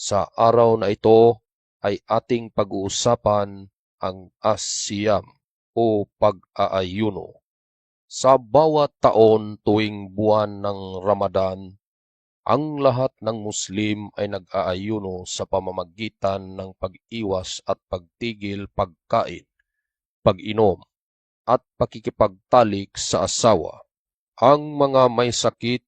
Sa araw na ito ay ating pag-uusapan ang asiyam o pag-aayuno. Sa bawat taon tuwing buwan ng Ramadan, ang lahat ng Muslim ay nag-aayuno sa pamamagitan ng pag-iwas at pagtigil pagkain, pag-inom, at pakikipagtalik sa asawa. Ang mga may sakit,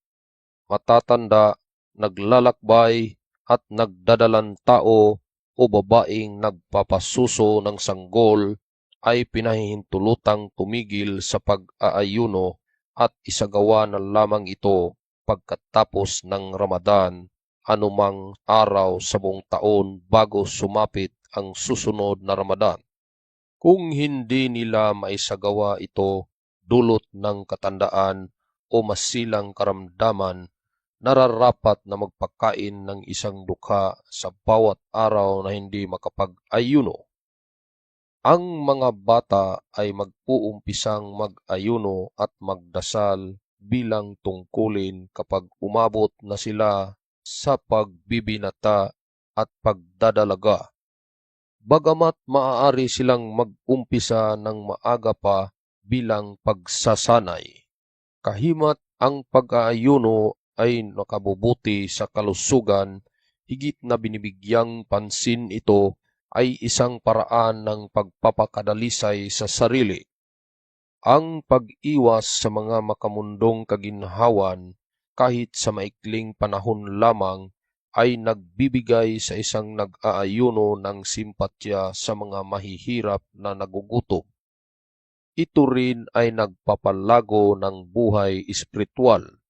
matatanda, naglalakbay, at nagdadalang tao o babaeng nagpapasuso ng sanggol ay pinahihintulutang tumigil sa pag-aayuno at isagawa na lamang ito pagkatapos ng Ramadan anumang araw sa buong taon bago sumapit ang susunod na Ramadan. Kung hindi nila maisagawa ito dulot ng katandaan o masilang karamdaman, nararapat na magpakain ng isang dukha sa bawat araw na hindi makapag-ayuno. Ang mga bata ay magpuumpisang mag-ayuno at magdasal bilang tungkulin kapag umabot na sila sa pagbibinata at pagdadalaga. Bagamat maaari silang mag-umpisa ng maaga pa bilang pagsasanay. Kahimat ang pag-aayuno ay nakabubuti sa kalusugan, higit na binibigyang pansin ito ay isang paraan ng pagpapakadalisay sa sarili. Ang pag-iwas sa mga makamundong kaginhawan kahit sa maikling panahon lamang ay nagbibigay sa isang nag-aayuno ng simpatya sa mga mahihirap na nagugutom. Ito rin ay nagpapalago ng buhay espiritual